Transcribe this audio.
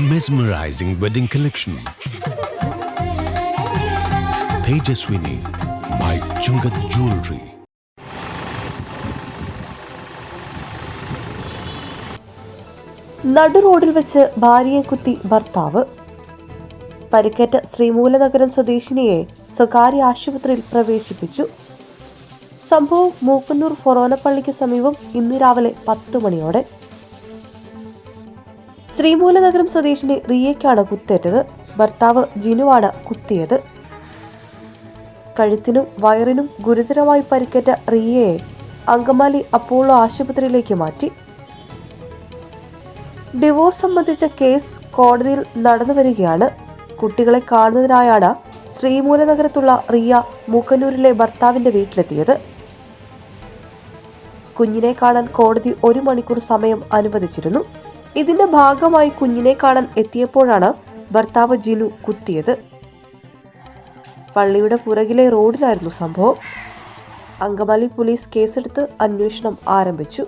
mesmerizing wedding collection. Tejaswini by Chungat Jewelry. നടു റോഡിൽ വെച്ച് ഭാര്യയെ കുത്തി ഭർത്താവ് പരിക്കേറ്റ ശ്രീമൂലനഗരം സ്വദേശിനിയെ സ്വകാര്യ ആശുപത്രിയിൽ പ്രവേശിപ്പിച്ചു സംഭവം മൂക്കന്നൂർ ഫൊറോനപ്പള്ളിക്ക് സമീപം ഇന്ന് രാവിലെ പത്ത് മണിയോടെ ശ്രീമൂലനഗരം സ്വദേശിനി റിയയ്ക്കാണ് കുത്തേറ്റത്. ഭർത്താവ് ജിനുവാണ് കുത്തിയത്. കഴുത്തിനും വയറിനും ഗുരുതരമായി പരിക്കേറ്റ റിയയെ അങ്കമാലി അപ്പോളോ ആശുപത്രിയിലേക്ക് മാറ്റി. ഡിവോഴ്സ് സംബന്ധിച്ച കേസ് കോടതിയിൽ നടന്നു വരികയാണ്. കുട്ടികളെ കാണുന്നതിനായാണ് ശ്രീമൂലനഗരത്തുള്ള റിയ മൂക്കന്നൂരിലെ ഭർത്താവിന്റെ വീട്ടിലെത്തിയത്. കുഞ്ഞിനെ കാണാൻ കോടതി ഒരു മണിക്കൂർ സമയം അനുവദിച്ചിരുന്നു. ഇതിന്റെ ഭാഗമായി കുഞ്ഞിനെ കാണാൻ എത്തിയപ്പോഴാണ് ഭർത്താവ് ജിനു കുത്തിയത്. പള്ളിയുടെ പുറകിലെ റോഡിലായിരുന്നു സംഭവം. അങ്കമാലി പോലീസ് കേസെടുത്ത് അന്വേഷണം ആരംഭിച്ചു.